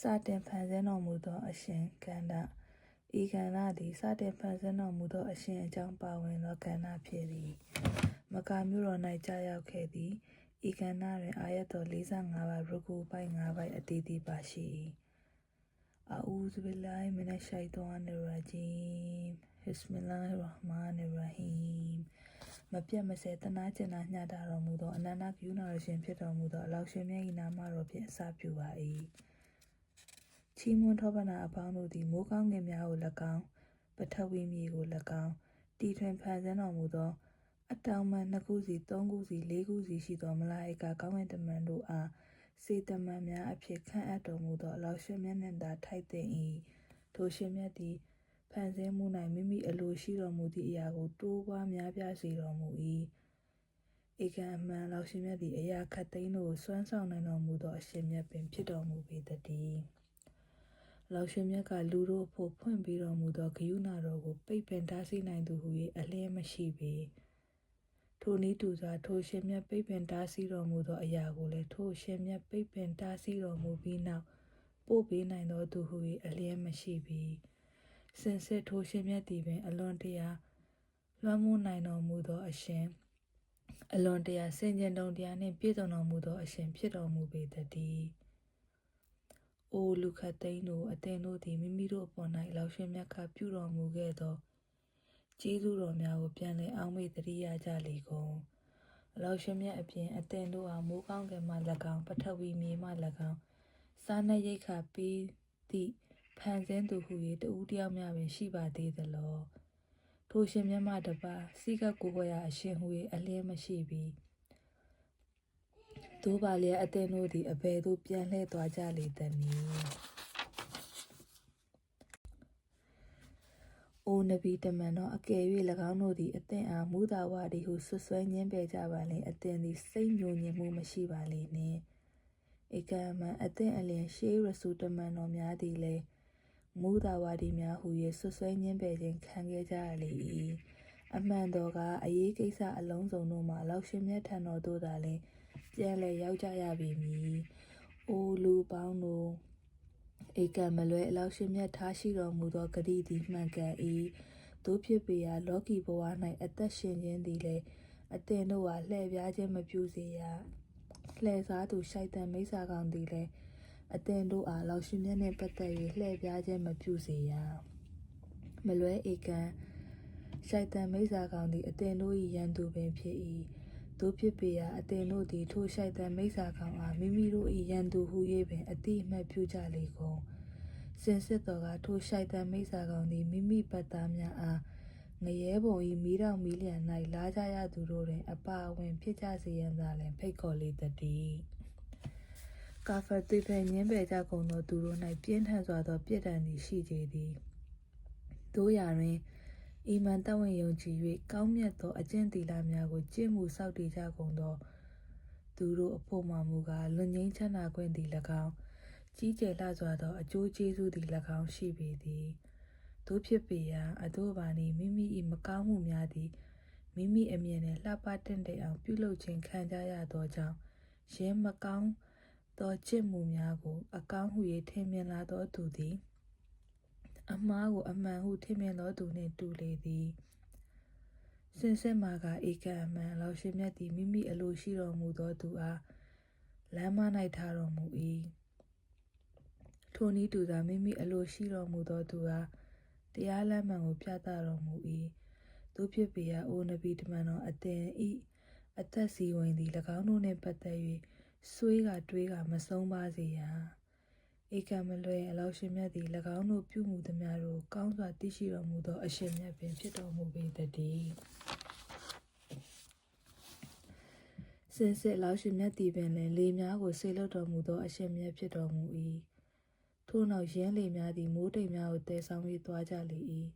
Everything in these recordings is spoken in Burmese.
စတင်ဖန်ဆင်းတော်မူသောအရှင်ကန္ဓဤကန္ဓသည်စတင်ဖန်ဆင်းတော်မူသောအရှင်အကြောင်းပါဝင်သောကန္ဓဖြစ်သည်မကာမြို့တော်၌ကြာရောက်ခဲ့သည်ဤကန္ဓတွင်အာယတ်တော်45ပါးရုကူပိုက်5ပိုက်အတီးတီးပါရှိ၏အာအူဇ်ဘီလိုင်မနရှိုင်တောန်ရဂျီမ်ဘစ်မလာဟ်ရာဟ်မာန်ရာဟီမ်မပြတ်မစဲတနာကျင်နာညှတာတော်မူသောအနန္တကယူနာရှင်ဖြစ်တော်မူသောအလောင်းရှင်မြတ်၏နာမတော်ဖြင့်အစပြုပါ၏ ချီးမွမ်းထောပနာအပေါင်းတို့သည်မိုးကောင်းငင်များကို၎င်းပထဝီမြေကို၎င်းတီထွင်ဖန်ဆင်းတော်မူသောအတောင်မှန်နှစ်ခုစီသုံးခုစီလေးခုစီရှိသောမလာအိကာကောင်းကင်တမန်တို့အားစေတမန်များအဖြစ်ခန့်အပ်တော်မူသောအလောင်းရှင်မြတ်နှင့်သာထိုက်တင်၏ထိုရှင်မြတ်သည်ဖန်ဆင်းမှု၌မိမိအလိုရှိတော်မူသည့်အရာကိုတိုးပွားများပြားစေတော်မူ၏ဧကအမှန်အလောင်းရှင်မြတ်သည်အရာခတ်သိမ်းတို့ကိုစွမ်းဆောင်နိုင်တော်မူသောအရှင်မြတ်ပင်ဖြစ်တော်မူပေတည်း လောရှင်မြတ်ကလူတို့အဖို့ဖွင့်ပေးတော်မူသောဂယုဏတော်ကိုပိတ်ပင်တားဆီးနိုင်သူဟု၍အလင်းမရှိပေထိုနည်းတူစွာထိုရှင်မြတ်ပိတ်ပင်တားဆီးတော်မူသောအရာကိုလည်းထိုရှင်မြတ်ပိတ်ပင်တားဆီးတော်မူပြီးနောက်ပို့ပေးနိုင်သောသူဟု၍အလင်းမရှိပေစင်စစ်ထိုရှင်မြတ်သည်ပင် အလွန်တရာလွှမ်းမိုးနိုင်တော်မူသောအရှင် အလွန်တရာစင်ကြင်တုံတရားနှင့်ပြည့်စုံတော်မူသောအရှင်ဖြစ်တော်မူပေတည်း။ အိုလူခတ်သိန်းတို့အသင်တို့သည်မိမိတို့အပေါ်၌လောက်ရှင်မြတ်ကပြုတော်မူခဲ့သောကျေးဇူးတော်များကိုပြန်လည်အောက်မေ့တရိယာကြလေကုန်။အလောက်ရှင်မြတ်အပြင်အသင်တို့အားမိုးကောင်းကင်မှ၎င်းပထဝီမြေမှ၎င်းစားနပ်ရိက္ခာပေးသည့်ဖန်ဆင်းသူဟု၍တဦးတယောက်များပင်ရှိပါသေးသလော။ထိုရှင်မြတ်မှတပါစိကကိုကိုရာအရှင်ဟု၍အလင်းမရှိပြီ သို့ပါလျက်အသင်တို့သည်အဘယ်သို့ပြန်လှည့်သွားကြလေသနည်းအိုနဗီတမန်တော်အကယ်၍၎င်းတို့သည်အသင်အားမူသာဝါဒီဟုဆွဆွဲညင်းပယ်ကြပါလင်အသင်သည်စိတ်ညိုညင်မှုမရှိပါလေနှင့်ဧကမန်အသင်အလျင်ရှေးရဆူတမန်တော်များသည်လည်းမူသာဝါဒီများဟု၍ဆွဆွဲညင်းပယ်ခြင်းခံခဲ့ကြရလေ၏အမှန်တော်ကအရေးကိစ္စအလုံးစုံတို့မှာလောက်ရှင်မြတ်ထံတော်သို့သာလျှင် ပြန်လည်ရောက်ကြရပြီမည်။အိုလူပေါင်းတို့ဧကမလွဲအလောက်ရှင်မြတ်ထားရှိတော်မူသောဂတိသည်မှန်ကန်၏။တို့ဖြစ်ပေရာလောကီဘဝ၌အသက်ရှင်ခြင်းသည်လည်းအသင်တို့ဟာလှည့်ပြားခြင်းမပြုစေရ။လှည့်စားသူရှိုက်တန်မိစ္ဆာကောင်သည်လည်းအသင်တို့အားလောက်ရှင်မြတ်နှင့်ပတ်သက်၍လှည့်ပြားခြင်းမပြုစေရ။မလွဲဧကန်ရှိုက်တန်မိစ္ဆာကောင်သည်အသင်တို့၏ရန်သူပင်ဖြစ်၏ တို့ဖြစ်ပေရာအသင်တို့သည်ထိုရှိုက်တန်မိစ္ဆာကောင်အားမိမိတို့၏ရန်သူဟု၍ပင်အတိအမှတ်ပြုကြလေကုန်စင်စစ်တော်ကထိုရှိုက်တန်မိစ္ဆာကောင်သည်မိမိပတ်သားများအားငရဲပုံဤမိတော်မီလျံ၌လာကြရသူတို့တွင် အပါအဝင် ဖြစ်ကြစေရန်သာလင်ဖိတ်ခေါ်လေတည်းကာဖာတိဖန်ညင်းပယ်ကြကုန်သောသူတို့၌ပြင်းထန်စွာသောပြစ်ဒဏ်သည်ရှိကြသည်တို့ရာတွင် အီမန်တဝင်ယုံကြည်၍ကောင်းမြတ်သောအကျင့်သီလများကိုကျင့်မှုစောင့်တည်ကြကုန်သောသူတို့အဖို့မှမူကားလွန်ငင်းချမ်းသာခွင့်သည်၎င်းကြီးကျယ်လှစွာသောအကျိုးကျေးဇူးသည်၎င်းရှိပေသည်တို့ဖြစ်ပေရာအတို့ပါနေမိမိ၏မကောင်းမှုများသည်မိမိအမြင်နဲ့လှပတင့်တဲ့အောင်ပြုလုပ်ခြင်းခံကြရသောကြောင့်ရဲမကောင်းသောကျင့်မှုများကို အကောင်းဟု၍ထင်မြင်လာသောသူသည် အမှားကိုအမှန်ဟုထင်မြင်သောသူနှင့်တူလေသည်စင်စစ်မာကဧကအမှန်အလောရှင်မြတ်သည်မိမိအလိုရှိတော်မူသောသူအားလမ်းမ၌ထားတော်မူ၏ထိုနည်းတူသာမိမိအလိုရှိတော်မူသောသူအားတရားလမ်းမှန်ကိုပြသတော်မူ၏တို့ဖြစ်ပေရာအိုနဗီတမန်တော်အသင်ဤအသက်စီဝင်သည်၎င်းတို့နှင့်ပတ်သက်၍ဆွေးကတွေးကမဆုံးပါစေရန် ဧကမလွဲအလောရှင်မြတ်သည်၎င်းတို့ပြုမှုသမျှတို့ကောင်းစွာသိရှိတော်မူသောအရှင်မြတ်ပင်ဖြစ်တော်မူပေတည်းစင်စစ်လောရှင်မြတ်သည်ပင်လည်းလေများကိုဆေလွတ်တော်မူသောအရှင်မြတ်ဖြစ်တော်မူ၏ထို့နောက်ရင်းလေများသည်မိုးတိမ်များကိုတည်ဆောင်၍သွားကြလေ၏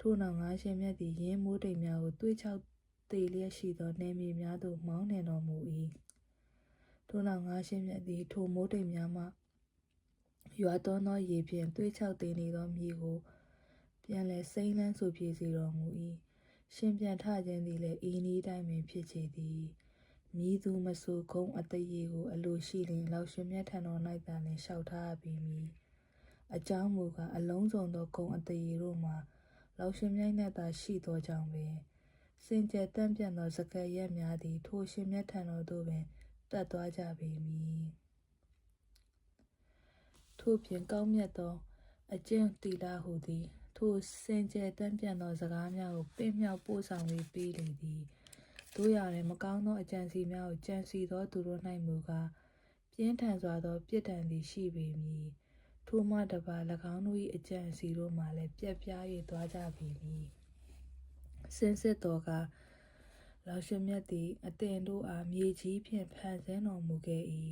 ထို့နောက်ငါရှင်မြတ်သည်ရင်းမိုးတိမ်များကိုတွေးချောက်သေးလျက်ရှိသောနေမြေများသို့မောင်းနှင်တော်မူ၏ထို့နောက်ငါရှင်မြတ်သည်ထိုမိုးတိမ်များမှ ရွာသွန်းသောရေဖြင့်သွေးချောက်သေးနေသောမြေကိုပြန်လဲစိမ့်လန်းဆိုပြေစေတော်မူ၏ရှင်ပြန်ထခြင်းသည်လည်းဤနည်းတိုင်းပင်ဖြစ်ချေသည်မိသူမဆိုခုံအတရေကိုအလိုရှိလင်လောက်ရှင်မြတ်ထံတော်၌သာလင်လျှောက်ထားရပေမည်အကြောင်းမူကားအလုံးစုံသောခုံအတရေတို့မှာလောက်ရှင်မြတ်၌သာရှိသောကြောင့်ပင်စင်ကြယ်တန့်ပြန့်သောစကရက်များသည်ထိုရှင်မြတ်ထံတော်သို့ပင်တက်သွားကြပေမည် ထို့ပြင်ကောင်းမြတ်သောအကျင့်တီလာဟုသည် ထိုစင်ကြယ်တန့်ပြန့်သောစကားများကိုပင့်မြောက်ပို့ဆောင်၍ပေးလေသည်တို့ရတွင်မကောင်းသောအကြံစီများကိုကြံစီသောသူတို့၌မူကားပြင်းထန်စွာသောပြစ်ဒဏ်သည်ရှိပေမည်ထိုမှတပါ၎င်းတို့၏အကြံစီတို့မှလည်းပြက်ပြား၍သွားကြပေမည်စင်စစ်တော်ကလောင်ရှင်မြတ်သည်အတင်တို့အားမြေကြီးဖြင့်ဖန်ဆင်းတော်မူခဲ့၏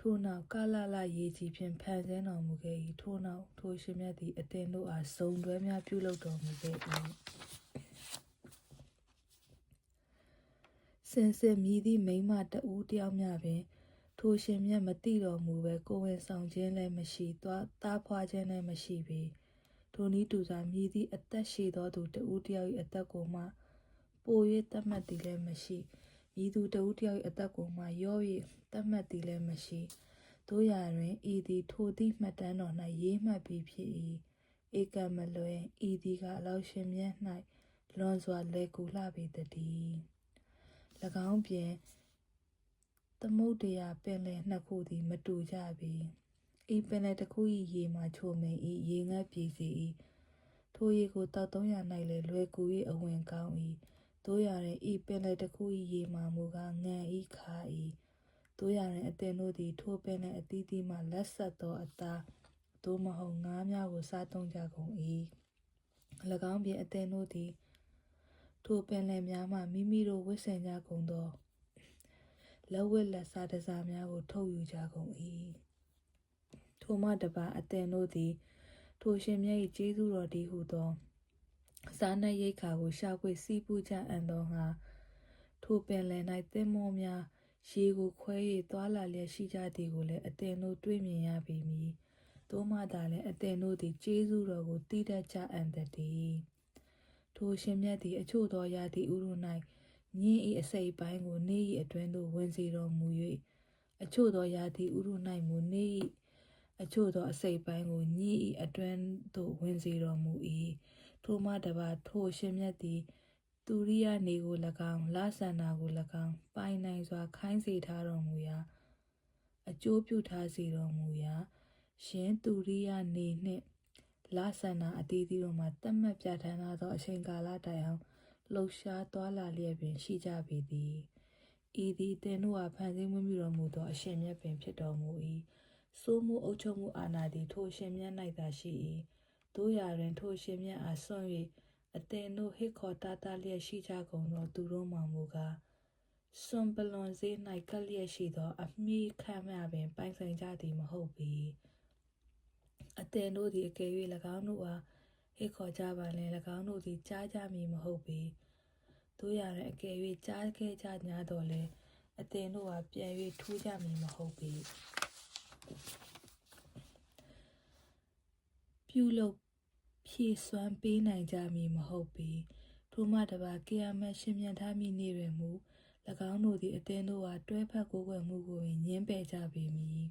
ထို့နောက်ကလလရေကြီးဖြင့်ဖန်ဆင်းတော်မူခဲ့၏ထို့နောက်ထိုရှင်မြတ်သည်အတင်တို့အားစုံတွဲများပြုလုပ်တော်မူခဲ့၏စင်စစ်မြည်သည့်မိန်းမတဦးတယောက်မျှပင် ထိုရှင်မြတ်မတိတော်မူပဲကိုယ်ဝင်ဆောင်ခြင်းလည်းမရှိသွားသားဖွာခြင်းလည်းမရှိပေထိုနည်းတူစွာမြည်သည့်အသက်ရှိသောသူတဦးတယောက်၏အသက်ကိုမှပို၍တတ်မှတ်သည်လည်းမရှိ မြည်သူတဦးတယောက်၏အသက်ကိုမှရော့၍တတ်မှတ်သည်လည်းမရှိတို့ရာတွင်ဤသည်ထိုသည့်မှတ်တမ်းတော်၌ရေးမှတ်ပြီးဖြစ်၏ဧကမလွယ်ဤသည်ကအလောက်ရှင်မြတ်၌လွန်စွာလဲကူလှပေတည်း၎င်းပြင်သမုဒ္ဒရာပင်လယ်နှစ်ခုသည် မတူကြပေဤပင်လယ်တစ်ခု၏ရေမှာချိုမိန်၏ရေငတ်ပြည်စီ၏ထိုရေကိုတောက်သုံးရ၌လည်းလွယ်ကူ၍အဝင်ကောင်း၏ တို့ရရင်ဤပင်လယ်တစ်ခု၏ရေမှာမူကားငံ၏ခါ၏တို့ရရင်အသင်တို့သည်ထိုပင်လယ်အသီးသီးမှလက်ဆက်သောအသားသို့မဟုတ်ငါးများကိုစားသုံးကြကုန်၏၎င်းပြင်အသင်တို့သည်ထိုပင်လယ်များမှမိမိတို့ဝတ်ဆင်ကြကုန်သောလက်ဝတ်လက်စားတစားများကို ထုတ်ယူကြကုန်၏ထိုမှတပါအသင်တို့သည် ထိုရှင်မြတ်၏ကျေးဇူးတော်တည်းဟုသော စားနပ်ရိက္ခာကိုရှာဖွေစီးပူးကြအံ့သောငါထိုပင်လယ်၌သင်္ဘောများရေကိုခွဲ၍သွာလာလျက်ရှိကြသည်ကိုလည်းအသင်တို့တွေ့မြင်ရပေမည်။သို့မှသာလည်းအသင်တို့သည်ကျေးဇူးတော်ကိုတည်တတ်ကြအံ့တည်း။ထိုရှင်မြတ်သည်အချို့သောရာသီဥတု၌ညင်း၏အစိပ်ပိုင်းကိုနေ၏အတွင်းသို့ဝင်စေတော်မူ၍အချို့သောရာသီဥတု၌မူနေ၏အချို့သောအစိပ်ပိုင်းကိုညင်း၏အတွင်းသို့ဝင်စေတော်မူ၏ ထိုမှတပါထိုရှင်မြတ်သည်သူရိယနေကို၎င်းလဆန္နာကို၎င်းပိုင်နိုင်စွာ ခိုင်းစေထားတော်မူရာအကျိုးပြုထားစေတော်မူရာရှင်သူရိယနေနှင့်လဆန္နာအတီးတီတို့မှာတတ်မှတ်ပြဋ္ဌာန်းထားသောအချိန်ကာလတိုင်အောင်လှုပ်ရှားသွားလာလျက်ပင်ရှိကြပေသည်ဤသည်တင်တို့အားဖန်ဆင်းမွေးမြူတော်မူသောအရှင်မြတ်ပင်ဖြစ်တော်မူ၏စိုးမှုအုပ်ချုပ်မှုအာဏာသည်ထိုရှင်မြတ်၌သာရှိ၏ တို့ရာတွင်ထိုရှင်မြတ်အားဆွံ့၍အသင်တို့ဟစ်ခေါ်တာတာလျက်ရှိကြကုန်သောသူတို့မှမူကားစွန်ပလွန်စေး၌ကလျက်ရှိသော အမိခံမြပင်ပိုင်ဆိုင်ကြသည်မဟုတ်ပေအသင်တို့သည်အကယ်၍၎င်းတို့အားဟစ်ခေါ်ကြပါလင်၎င်းတို့သည်ကြားကြမည်မဟုတ်ပေတို့ရရင်အကယ်၍ကြားခဲ့ကြ냐တော့လေအသင်တို့ဟာပြန်၍ထူးကြမည်မဟုတ်ပေပြုလုပ် ဖြည့်စွမ်းပေးနိုင်ကြမည်မဟုတ်ပေထိုမှတပါကေယမရှင်မြန်ထားမိနေရမူ၎င်းတို့သည်အသင်တို့အားတွဲဖက်ကိုးကွယ်မှုကိုညှင်းပယ်ကြပေမည်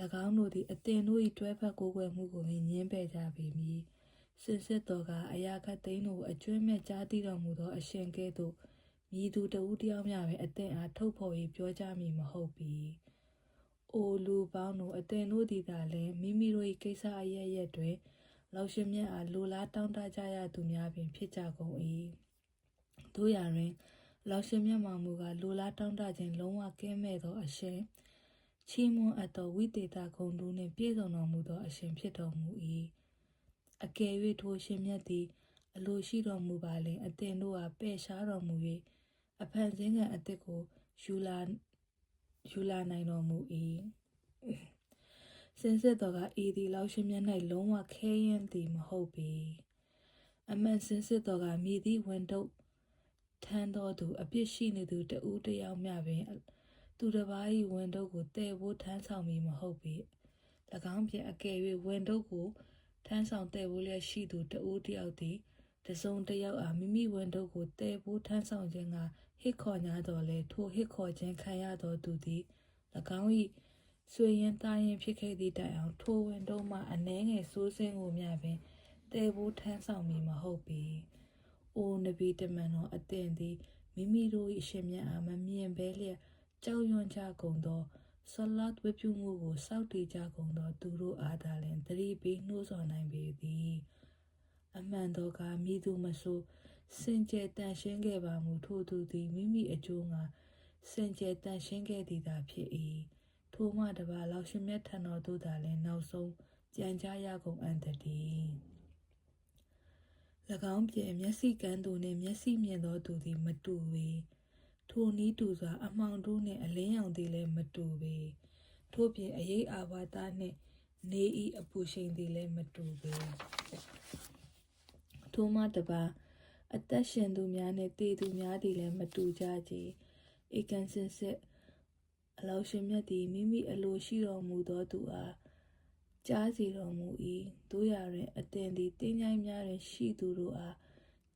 ၎င်းတို့သည်အသင်တို့၏တွဲဖက်ကိုးကွယ်မှုကိုညှင်းပယ်ကြပေမည်စင်စစ်တော်ကအရာခတ်သိန်းတို့အကျွမ်းမဲ့ကြားသိတော်မူသောအရှင်ကဲ့သို့မြည်သူတဦးတယောက်မျှပင်အသင်အားထုတ်ဖော်၍ပြောကြမည်မဟုတ်ပေအိုလူပေါင်းတို့အသင်တို့သည်သာလည်းမိမိတို့၏ကိစ္စအရရက်တွင် လောက်ရှင်မြတ်အားလိုလားတောင်းတကြရသူများပင် ဖြစ်ကြကုန်၏တို့ရာတွင်လောက်ရှင်မြတ်မှမူကားလိုလားတောင်းတခြင်းလုံးဝကင်းမဲ့သောအရှင်ချီးမွမ်းအပ်သောဝိသေသဂုဏ်တို့နှင့်ပြည့်စုံတော်မူသောအရှင်ဖြစ်တော်မူ၏အကယ်၍ထိုရှင်မြတ်သည် အလိုရှိတော်မူပါလင်အသင်တို့အားပဲ့ရှားတော်မူ၍အဖန်ဆင်းကံအသစ်ကိုယူလာယူလာနိုင်တော်မူ၏ စင်စစ်တော်ကဤသည်လောက်ရှင်မြတ်၌လုံးဝခဲရင်သည်မဟုတ်ပေအမှန်စင်စစ်တော်ကမြည်သည့်ဝန်တုပ်ထမ်းတော်သူအပြစ်ရှိနေသူတဦးတယောက်မျှပင် သူတစ်ပါး၏ဝန်တုပ်ကိုတည်ဖို့ထမ်းဆောင်မည်မဟုတ်ပေ၎င်းဖြင့်အကယ်၍ဝန်တုပ်ကိုထမ်းဆောင်တည်ဖို့လျက်ရှိသူတဦးတယောက်သည်တစုံတစ်ယောက်အားမိမိဝန်တို့ကိုတည်ဖို့ထမ်းဆောင်ခြင်းကဟစ်ခေါ်냐တော်လဲထိုဟစ်ခေါ်ခြင်းခံရသောသူသည်၎င်း၏ ဆွေရင်သားရင်ဖြစ်ခဲ့သည့်တိုင်အောင်ထိုဝန်တို့မှအနှဲငယ်စိုးစင်းကိုမျှပင်တည်ဖို့ထမ်းဆောင်မည်မဟုတ်ပေ။အိုနဗီတမန်တော်အသင်သည်မိမိတို့၏အရှင်မြတ်အားမမြင်ဘဲလျက်ကြောက်ရွံ့ကြကုန်သောဆလတ်ဝိပုမှုကိုစောင့်တည်ကြကုန်သောသူတို့အားသာလျှင်သတိပေးနှိုးဆော်နိုင်ပေသည်။အမှန်တော့ကမိသူမဆိုစင်ကြယ်တန်ရှင်းခဲ့ပါမူထို့သူသည်မိမိအကျိုးငါစင်ကြယ်တန်ရှင်းခဲ့သည်သာဖြစ်၏ ထိုမှတပါလောက်ရှင်မြတ်ထံတော်သို့သာလည်းနောက်ဆုံးပြန်ကြရကုန်အံ့တည်း၎င်းပြင်မျက်စိကန်းသူနှင့်မျက်စိမြင်သောသူသည်မတူပေထိုနည်းတူစွာအမှောင်တို့နှင့်အလင်းရောင်သည်လည်းမတူပေထို့ပြင်အရေးအာဝါဒနှင့်နေဤအပူရှိန်သည်လည်းမတူပေထိုမှတပါအသက်ရှင်သူများနှင့်တည်သူများသည်လည်းမတူကြကြဧကန်စင်စစ် အလောရှင်မြတ်သည်မိမိအလိုရှိတော်မူသောသူအားကြားစီတော်မူ၏တို့ရတွင်အတင်သည်တင်းကြိုင်းများတွင်ရှိသူတို့အား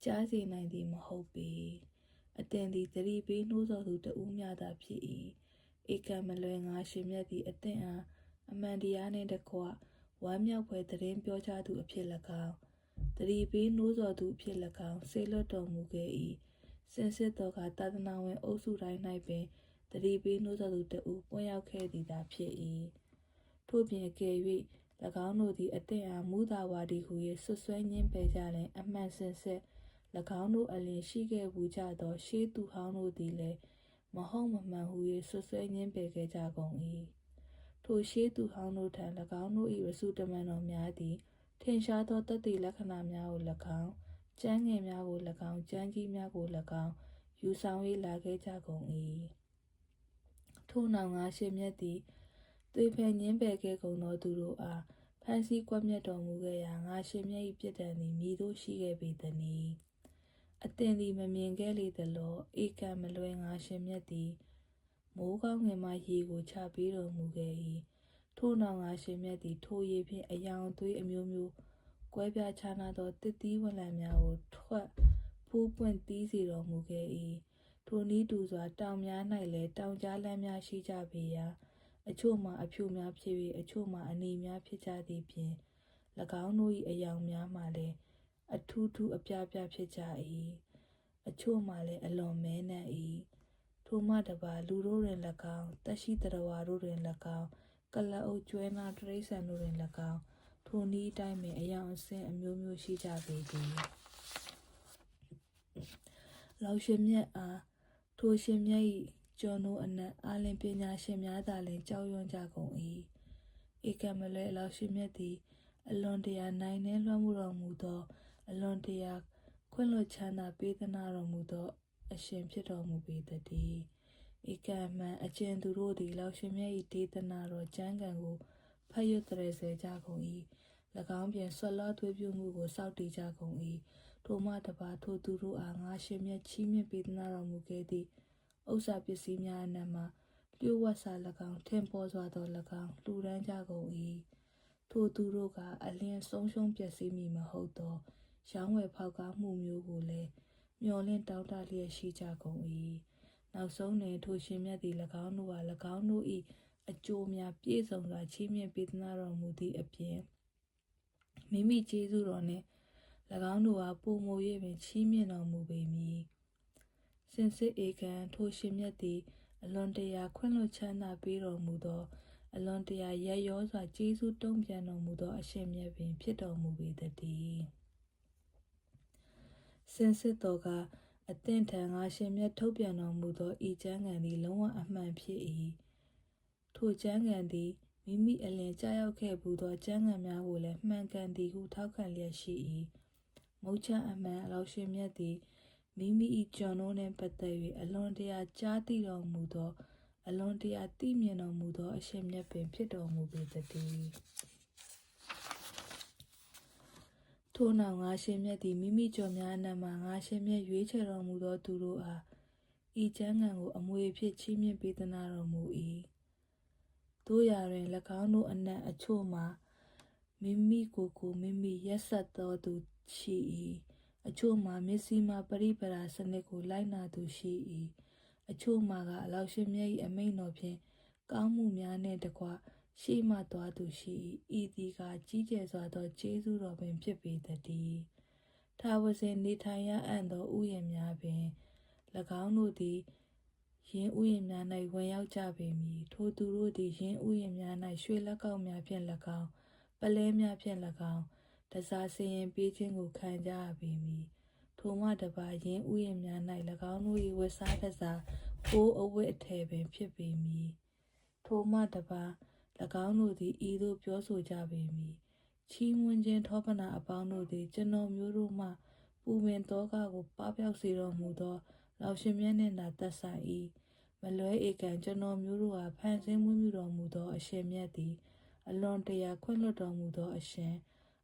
ကြားစေနိုင်သည်မဟုတ်ပေအတင်သည်သတိပေးနှိုးဆော်သူတဦးများသာဖြစ်၏ဧကံမလွယ်ငါရှင်မြတ်သည်အတင်အားအမှန်တရားနှင့်တကွဝမ်းမြောက်ဖွယ်သတင်းပြောကြားသူအဖြစ်၎င်းတတိပေးနှိုးဆော်သူအဖြစ်၎င်းဆေလွတ်တော်မူခဲ့၏စင်စစ်တော်ကသာသနာဝင်အုပ်စုတိုင်း၌ပင် တတိပေးနှိုးဆော်သူတဦးပွင့်ရောက်ခဲ့သည်သာဖြစ်၏ထို့ပြင်အကယ်၍၎င်းတို့သည်အသည့်အားမူသာဝါဒီဟု၍ဆွဆွဲညင်းပယ်ကြလင်အမှန်စင်စစ်၎င်းတို့အလင်ရှိခဲ့ဘူးကြသော ရှေးသူဟောင်းတို့သည်လည်းမဟုတ်မမှန်ဟု၍ဆွဆွဲညင်းပယ်ခဲ့ကြကုန်၏ထိုရှေးသူဟောင်းတို့ထံ၎င်းတို့၏ရစုတမန်တော်များသည်ထင်ရှားသောတသက်လက္ခဏာများကို၎င်းကျမ်းငယ်များကို၎င်းကျမ်းကြီးများကို၎င်းယူဆောင်၍လာခဲ့ကြကုန်၏ ထို့နောက်ငါရှင်မြတ်သည်သွေဖန်ညင်းပယ်ခဲ့ကုန်သောသူတို့အားဖန်ဆီးကွက်မြတ်တော်မူခဲ့ရာငါရှင်မြတ်၏ပြစ်ဒဏ်သည်မိတို့ရှိခဲ့ပေသည်နီအသင်သည်မမြင်ခဲ့လေသလောဧကံမလွယ်ငါရှင်မြတ်သည်မိုးကောင်းငင်မှရေကိုချပေးတော်မူခဲ့၏ထို့နောက်ငါရှင်မြတ်သည် ထိုရေဖြင့်အယောင်သွေးအမျိုးမျိုးကွဲပြားခြားနာသောတစ်သီးဝလံများကိုထွက်ဖူးပွင့်တီးစေတော်မူခဲ့၏ ထိုနည်းတူစွာတောင်များ၌လည်းတောင်ကြားလမ်းများရှိကြပေရာအချို့မှာအဖြူများဖြစ်၍အချို့မှာအနေများဖြစ်ကြသည်ဖြင့်၎င်းတို့၏အယောင်များမှာလည်းအထူးထူးအပြားပြားဖြစ်ကြ၏အချို့မှာလည်းအလွန်မဲနှံ့၏ထိုမှတပါလူတို့တွင်၎င်းတက်ရှိတရဝါတို့တွင်၎င်းကလအုပ်ကျွဲနာတရိษံတို့တွင်၎င်းထိုနည်းတိုင်းပင်အယောင်အဆင့်အမျိုးမျိုးရှိကြပေသည်လောက်ရှင်မြတ်အား ထိုရှင်မြတ်၏ကျော်နိုးအနက်အာလင်ပညာရှင်များသာလျှင်ကြောက်ရွံ့ကြကုန်၏ဧကမလဲလောက်ရှင်မြတ်သည် အလွန်တရာနိုင်နှင်းလွှမ်းမှုတော်မူသော အလွန်တရာခွင့်လွှတ်ချမ်းသာပေးသနာတော်မူသော အရှင်ဖြစ်တော်မူပေတည်းဧကမန်အကျဉ်သူတို့သည်လောက်ရှင်မြတ်၏ဒေသနာတော်ကျမ်းဂန်ကိုဖတ်ရတရစေကြကုန်၏၎င်းပြင်ဆွလောသွေးပြုမှုကိုစောင့်တည်ကြကုန်၏ ထိုမှတပါထိုသူတို့အားငါရှင်မြတ်ချီးမြှင့်ပေးသနာတော်မူခဲ့သည့်ဥစ္စာပစ္စည်းများအနက်မှလျှို့ဝှက်စာ၎င်းထင်ပေါ်စွာသော၎င်းလှူဒန်းကြကုန်၏ထိုသူတို့ကအလင်းဆုံးရှုံးပျက်စီးမိမဟုတ်သောရောင်းဝယ်ဖောက်ကားမှုမျိုးကိုလည်းမျောလင့်တောင်းတလျက်ရှိကြကုန်၏နောက်ဆုံးတွင်ထိုရှင်မြတ်သည်၎င်းတို့အား၎င်းတို့၏အကျိုးများပြည့်စုံစွာချီးမြှင့်ပေးသနာတော်မူသည့်အပြင်မိမိကျေးဇူးတော်နှင့်၎ င်းတို့အားပုံမို၍ပင်ချီးမြှင့်တော်မူပေမည်စင်စစ်ဧကံထိုရှင်မြတ်သည် အလွန်တရာခွင့်လွှတ်ချမ်းသာပေးတော်မူသော အလွန်တရာရရောစွာကျေးဇူးတုံ့ပြန်တော်မူသော အရှင်မြတ်ပင်ဖြစ်တော်မူပေတည်းစင်စစ်တော်ကအသင့်ထံငါရှင်မြတ်ထုတ်ပြန်တော်မူသောဤကျမ်းဂန်သည်လုံးဝအမှန်ဖြစ်၏ထိုကျမ်းဂန်သည်မိမိအလင်ကြားရောက်ခဲ့ဘူးသောကျမ်းဂန်များကိုလည်းမှန်ကန်သည်ဟုထောက်ခံလျက်ရှိ၏ မုတ်ချအမှန်အလောရှင်မြတ်သည်မိမိ၏ကျွန်တို့နှင့်ပတ်သက်၍အလွန်တရာကြားသိတော်မူသောအလွန်တရာသိမြင်တော်မူသောအရှင်မြတ်ပင်ဖြစ်တော်မူပေတည်းထို့နောက်ငါရှင်မြတ်သည်မိမိကြော်များအနက်မှငါရှင်မြတ်ရွေးချယ်တော်မူသောသူတို့အားဤကျမ်းဂန်ကိုအမွေဖြစ်ချီးမြှင့်ပေးသနာတော်မူ၏တို့ရာတွင်၎င်းတို့အနက်အချို့မှာမိမိကိုယ်ကိုမိမိရက်ဆက်သောသူ ရှိ၏အချို့မှာမစ္စည်းမပရိပရာစနစ်ကိုလိုက်နာသူရှိ၏အချို့မှာကအလောက်ရှင်မြတ်၏အမိန့်တော်ဖြင့်ကောင်းမှုများနှင့်တကွရှေ့မှသွားသူရှိ၏ဤသည်ကကြီးကျယ်စွာသောကျေးဇူးတော်ပင်ဖြစ်ပေတည်းထာဝစဉ်နေထိုင်ရအံ့သောဥယျာဉ်များပင်၎င်းတို့သည်ယင်းဥယျာဉ်များ၌ဝင်ရောက်ကြပေမည်ထိုသူတို့သည်ယင်းဥယျာဉ်များ၌ရွှေလက်ကောက်များဖြင့်၎င်းပလဲများဖြင့်၎င်း တစားစင်ရင်ပေးခြင်းကိုခံကြရပေမည်ထိုမှတပါယင်းဥယျာဉ်များ၌၎င်းတို့၏ဝတ်စားတစားကိုးအဝတ်အထည်ပင်ဖြစ်ပေမည်ထိုမှတပါ၎င်းတို့သည်ဤသို့ပြောဆိုကြပေမည်ချီးမွမ်းခြင်းထောပနာအပေါင်းတို့သည် ကျွန်တော်မျိုးတို့မှပူပင်သောကကိုပပျောက်စေတော်မူသောလောက်ရှင်မြတ်နှင့်သာသက်ဆိုင်၏မလွဲဧကံကျွန်တော်မျိုးတို့အားဖန်ဆင်းမွေးမြူတော်မူသောအရှင်မြတ်သည် အလွန်တရာခွင့်လွှတ်တော်မူသောအရှင်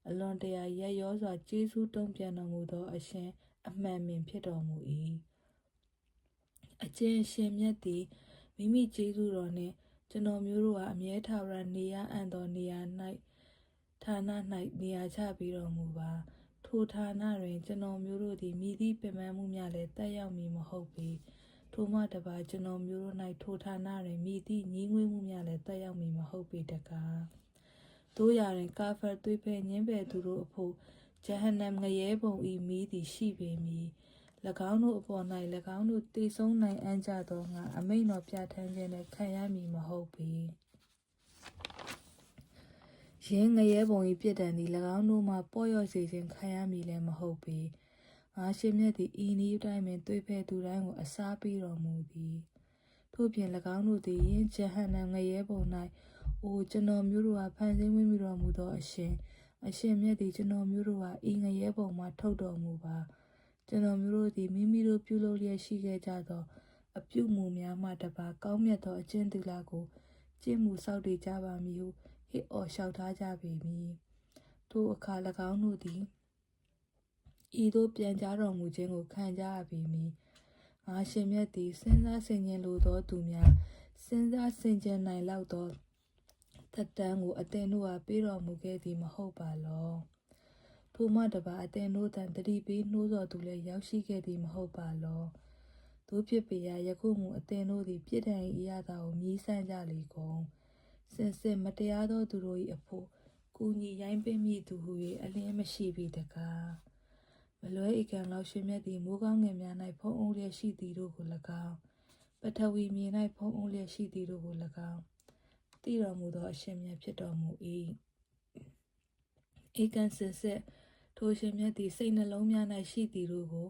အလွန်တရာရက်ရောစွာကျေးဇူးတုံ့ပြန်တော်မူသောအရှင် အမှန်ပင်ဖြစ်တော်မူ၏အကျင့်ရှင်မြတ်သည်မိမိကျေးဇူးတော်နှင့်ကျွန်တော်မျိုးတို့အားအမြဲထာဝရနေရအံ့သောနေရာ၌ဌာန၌နေရာချပေးတော်မူပါထိုဌာနတွင်ကျွန်တော်မျိုးတို့သည်မိသည့်ပင်ပန်းမှုများလည်းတက်ရောက်မည်မဟုတ်ပေထိုမှတပါကျွန်တော်မျိုးတို့၌ထိုဌာနတွင်မိသည့်ညီးငွေးမှုများလည်းတက်ရောက်မည်မဟုတ်ပေတကား တို့ရာတွင်ကာဖာသွေးဖဲညင်းပယ်သူတို့အဖို့ဂျဟန္နမ်ငရဲပုံဤမိသည်ရှိပေမည်၎င်းတို့အပေါ်၌၎င်းတို့တည်ဆုံးနိုင်အံ့ကြသောငါအမိန်တော်ပြဋ္ဌာန်းခြင်းနဲ့ခံရမည်မဟုတ်ပေရင်းငရဲပုံဤပြစ်ဒဏ်သည်၎င်းတို့မှပေါ်ရော့စေခြင်းခံရမည်လည်းမဟုတ်ပေငါရှင်မြတ်သည်ဤနည်းတိုင်းပင်သွေးဖဲသူတိုင်းကိုအစားပေးတော်မူသည်ထို့ပြင်၎င်းတို့သည်ယင်းဂျဟန္နမ်ငရဲပုံ၌ အိုကျွန်တော်မျိုးတို့အားဖန်ဆင်းဝိမြူတော်မူသောအရှင်အရှင်မြတ်သည်ကျွန်တော်မျိုးတို့အားဤငရဲပုံမှထုတ်တော်မူပါကျွန်တော်မျိုးတို့သည်မိမိတို့ပြုလုပ်လျက်ရှိခဲ့ကြသောအပြုမူများမှတပါကောင်းမြတ်သောအကျင့်သီလကိုကျင့်မှုစောင့်တည်ကြပါမည်ဟုဟစ်အော်လျှောက်ထားကြပေမည်ထိုအခါ၎င်းတို့သည်ဤသို့ပြန်ကြားတော်မူခြင်းကိုခံကြရပေမည်ငါရှင်မြတ်သည်စဉ်းစားဆင်ခြင်လိုသောသူများစဉ်းစားဆင်ခြင်နိုင်လောက်သော သက်တမ်းကိုအသင်တို့အားပေးတော်မူခဲ့သည်မဟုတ်ပါလောထိုမှတပါအသင်တို့တန်တတိပေးနှိုးတော်သူလည်းရောက်ရှိခဲ့သည်မဟုတ်ပါလောတို့ဖြစ်ပေရာယခုမူအသင်တို့သည်ပြစ်ဒဏ်၏အရာသာကိုမြည်ဆန်းကြလေကုန်စင်စစ်မတရားသောသူတို့၏အဖို့ကူညီရိုင်းပင်မိသူဟု၍အလင်းမရှိပြီတကားမလွဲဧကံလောက်ရှင်မြတ်သည်မိုးကောင်းငယ်များ၌ဖုံးအုပ်လျက်ရှိသည်တို့ကို၎င်းပထဝီမြေ၌ဖုံးအုပ်လျက်ရှိသည်တို့ကို၎င်း တည်တော်မူသောအရှင်မြတ်ဖြစ်တော်မူ၏ဧကံစင်စစ်ထိုရှင်မြတ်သည်စိတ်နှလုံးများ၌ရှိသည်တို့ကို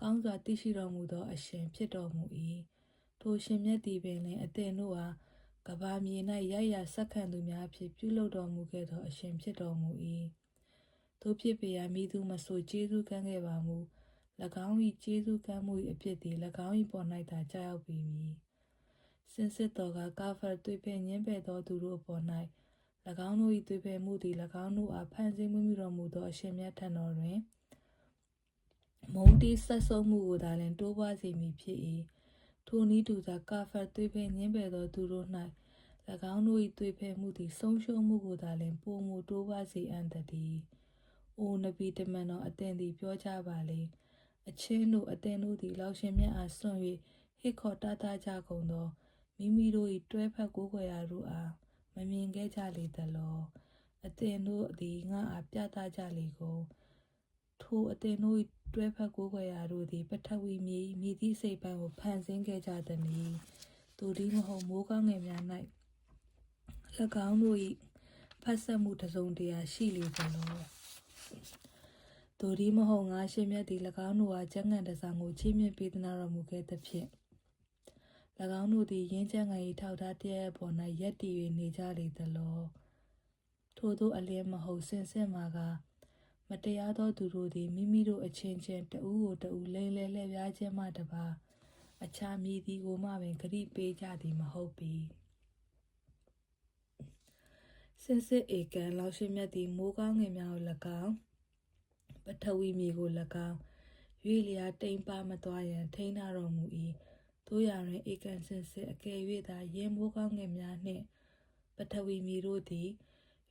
ကောင်းစွာသိရှိတော်မူသောအရှင်ဖြစ်တော်မူ၏ထိုရှင်မြတ်သည်ပင်လည်းအသင်တို့အားကဘာမြေ၌ရရဆက်ခံသူများဖြင့်ပြုလုပ်တော်မူခဲ့သောအရှင်ဖြစ်တော်မူ၏တို့ဖြစ်ပေရာမိသူမဆိုကျေးဇူးကမ်းခဲ့ပါမူ၎င်း၏ကျေးဇူးကမ်းမှု၏အဖြစ်သည်၎င်း၏ပေါ်၌သာကြာရောက်ပေမည် စင်စစ်တော်ကကာဖာတွေ့ဖဲညင်းပယ်သောသူတို့အပေါ်၌၎င်းတို့၏တွေ့ဖဲမှုသည်၎င်းတို့အားဖန်ဆင်းမှုမြတော်မူသောအရှင်မြတ်ထံတော်တွင်မုန်တီဆက်ဆုပ်မှုကိုသာလျှင်တိုးပွားစေမည်ဖြစ်၏ထိုနည်းတူသာကာဖတ်သွေးဖဲညင်းပယ်သောသူတို့၌၎င်းတို့၏သွေးဖဲမှုသည်ဆုံးရှုံးမှုကိုသာလျှင်ပုံမူတိုးပွားစေအံ့တည်း။အိုနဗီတမန်တော်အသင်သည်ပြောကြပါလေ။အချင်းတို့အသင်တို့သည်လောက်ရှင်မြတ်အားဆွံ့၍ဟစ်ခေါ်တတကြကုန်သော မိမိတို့၏တွဲဖက်ကိုးကွယ်ရာတို့အားမမြင်ခဲ့ကြလေသလော။အသင်တို့သည်ငါအားပြသကြလေကုန်။ထိုအသင်တို့၏တွဲဖက်ကိုးကွယ်ရာတို့သည်ပထဝီမြေမြေသည့်စိတ်ပိုင်းကိုဖန်ဆင်းခဲ့ကြသည်။သူဒီမဟုတ်မိုးကောင်းငယ်များ၌၎င်းတို့၏ဖတ်ဆက်မှုတစုံတရာရှိလေသလော။သူဒီမဟုတ်ငါရှင်မြတ်သည်၎င်းတို့အားကျမ်းဂန်တစားကိုချီးမြှင့်ပေးသနာတော်မူခဲ့သဖြင့်၎ င်းတို့သည်ရင်းချမ်းငယ်၏ထောက်ထားတရားပေါ်၌ရက်တည်၍နေကြလေသလော။ထို့သောအလင်းမဟုတ်စင်စစ်မှာကမတရားသောသူတို့သည်မိမိတို့အချင်းချင်းတဦးကိုတဦးလိမ်လည်လှည့်ပြားခြင်းမှတပါအခြားမည်သည်ကိုမှပင်ဂရိပေးကြသည်မဟုတ်ပေစင်စစ်ဧကန်လောက်ရှိမြတ်သည်မိုးကောင်းငယ်များကို၎င်းပထဝီမြေကို၎င်းရွေလျာတိမ်ပါမသွားရန်ထိန်းထားတော်မူ၏ တို့ရာတွင်ဧကန်စင်စစ်အကယ်၍သာရင်းမိုးကောင်းငယ်များနှင့်ပထဝီမြေတို့သည်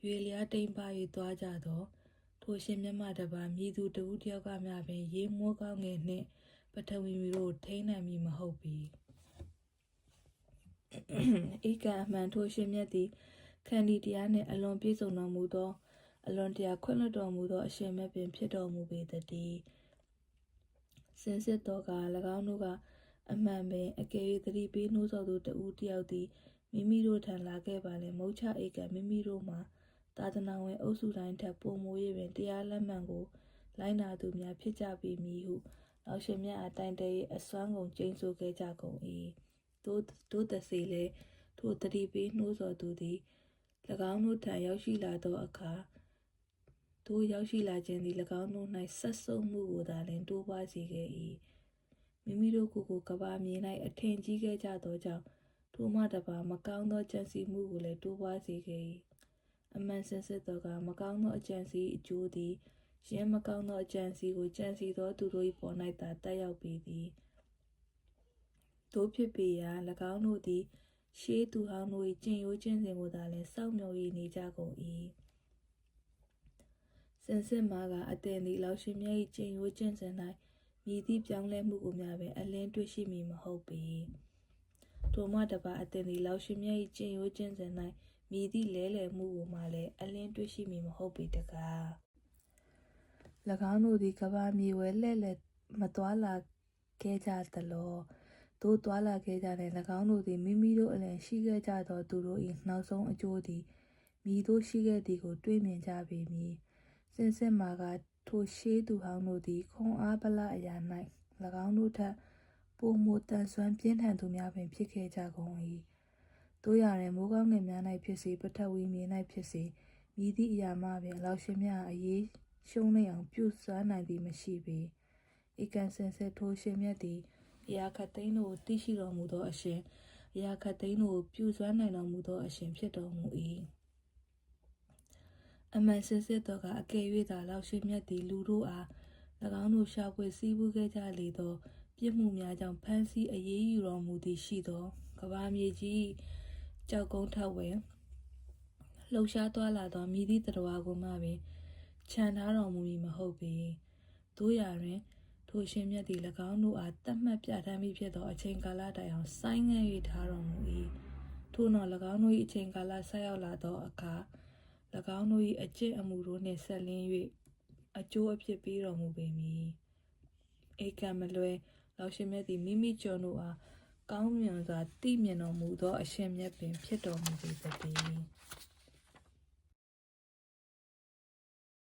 ရွေလျာတိမ်ပါ၍သွားကြသောထိုရှင်မြတ်မှတပါမြည်သူတဦးတယောက်ကမျှပင် ရေမိုးကောင်းငယ်နှင့်ပထဝီမီတို့ထိန်းနိုင်မည်မဟုတ်ပေဧကအမှန်ထိုရှင်မြတ်သည်ခန္ဒီတရားနှင့်အလွန်ပြည့်စုံတော်မူသော အလွန်တရာခွင့်လွှတ်တော်မူသောအရှင်မြတ်ပင်ဖြစ်တော်မူပေတည်းစင်စစ်တော်က၎င်းတို့က အမှန်ပင်အကယ်၍သတိပေးနှိုးဆော်သူတဦးတယောက်သည်မိမိတို့ထံလာခဲ့ပါလေမုတ်ချဧကမိမိတို့မှာသာသနာဝင်အုပ်စုတိုင်းထက်ပုံမိုး၍ပင်တရားလက်မှန်ကိုလိုက်နာသူများဖြစ်ကြပေမည်ဟုနောက်ရှင်မြတ်အတိုင်းတည်းအစွမ်းကုန်ကျိန်ဆိုခဲ့ကြကုန်၏တို့တို့တစေလေထိုသတိပေးနှိုးဆော်သူသည်၎င်းတို့ထံရောက်ရှိလာသောအခါတို့ရောက်ရှိလာခြင်းသည်၎င်းတို့၌ဆက်ဆုပ်မှုကိုသာလျှင်တိုးပွားစေခဲ့၏ မိမိတို့ကိုယ်ကိုကဘာမြေ၌အထင်ကြီးခဲ့ကြသောကြောင့်ထိုမှတပါမကောင်းသောကြံစည်မှုကိုလည်းတိုးပွားစေခဲ့၏အမှန်စင်စစ်သောကမကောင်းသောအကြံစီအကျိုးသည်ရင်းမကောင်းသောအကြံစီကိုကြံစီသောသူတို့၏ပေါ်၌သာတက်ရောက်ပေသည်တို့ဖြစ်ပေရာ၎င်းတို့သည်ရှေးသူဟောင်းတို့၏ကျင့်ရိုးကျင့်စဉ်ကိုသာလျှင်စောင့်မျှော်၍နေကြကုန်၏စင်စစ်မှာကအတင်သည်လောက်ရှင်မြတ်၏ကျင့်ရိုးကျင့်စဉ်၌ မြည်သည့်ပြောင်းလဲမှုကိုများပင်အလင်းတွေ့ရှိမည်မဟုတ်ပေထိုမှတပါအတင်သည်လောက်ရှင်မြတ်၏ကျင့်ရိုးကျင့်စဉ်၌မြည်သည့်လဲလှယ်မှုကိုမှလည်းအလင်းတွေ့ရှိမည်မဟုတ်ပေတကား၎င်းတို့သည်ကဘာမြေဝဲလှဲ့လှဲ့မသွားလာခဲ့ကြသလောတို့သွားလာခဲ့ကြတဲ့၎င်းတို့သည်မိမိတို့အလင်ရှိခဲ့ကြသောသူတို့၏နောက်ဆုံးအကျိုးသည်မိတို့ရှိခဲ့သည်ကို တွေးမြင်ကြပေမည်စင်စစ်မှာက ထိုရှေးသူဟောင်းတို့သည်ခွန်အားပလအရာ၌၎င်းတို့ထက်ပုံမတန်ဆွမ်းပြင်းထန်သူများပင်ဖြစ်ခဲ့ကြကုန်၏တို့ရရင်မိုးကောင်းငယ်များ၌ဖြစ်စေပထဝီမြေ၌ဖြစ်စေမိသည့်အရာမှပင်လောက်ရှင်များအရေးရှုံးနေအောင်ပြုစွမ်းနိုင်သည်မရှိပေဧကန်စင်စစ်ထိုရှင်မြတ်သည်အရာခတ်သိန်းတို့ကိုသိရှိတော်မူသောအရှင်အရာခတ်သိန်းတို့ကိုပြုစွမ်းနိုင်တော်မူသောအရှင်ဖြစ်တော်မူ၏ အမှန်စင်စစ်တော်ကအကယ်၍သာလောက်ရှင်မြတ်သည်လူတို့အား၎င်းတို့ရှာဖွေစည်းပူးခဲ့ကြလေသောပြစ်မှုများကြောင့်ဖမ်းဆီးအရေးယူတော်မူသည်ရှိသောကဘာမြေကြီးကြောက်ကုန်းထက်ဝဲလှုပ်ရှားသွားလာသောမြည်သည့်တရားကိုမှပင်ခြံထားတော်မူမည်မဟုတ်ပေတို့ရာတွင်ထိုရှင်မြတ်သည်၎င်းတို့အားတတ်မှတ်ပြဋ္ဌာန်းပြီးဖြစ်သောအချိန်ကာလတိုင်အောင်ဆိုင်းငံ့၍ထားတော်မူ၏ထို့နောက်၎င်းတို့၏အချိန်ကာလဆက်ရောက်လာသောအခါ၎ င်းတို့၏အကျင့်အမှုတို့နှင့်ဆက်လင်း၍အကျိုးအဖြစ်ပေးတော်မူပေမည်ဧကံမလွဲလောက်ရှင်မြတ်သည်မိမိကျွန်တို့အားကောင်းမြတ်စွာတည်မြင်တော်မူသောအရှင်မြတ်ပင်ဖြစ်တော်မူပေသတည်း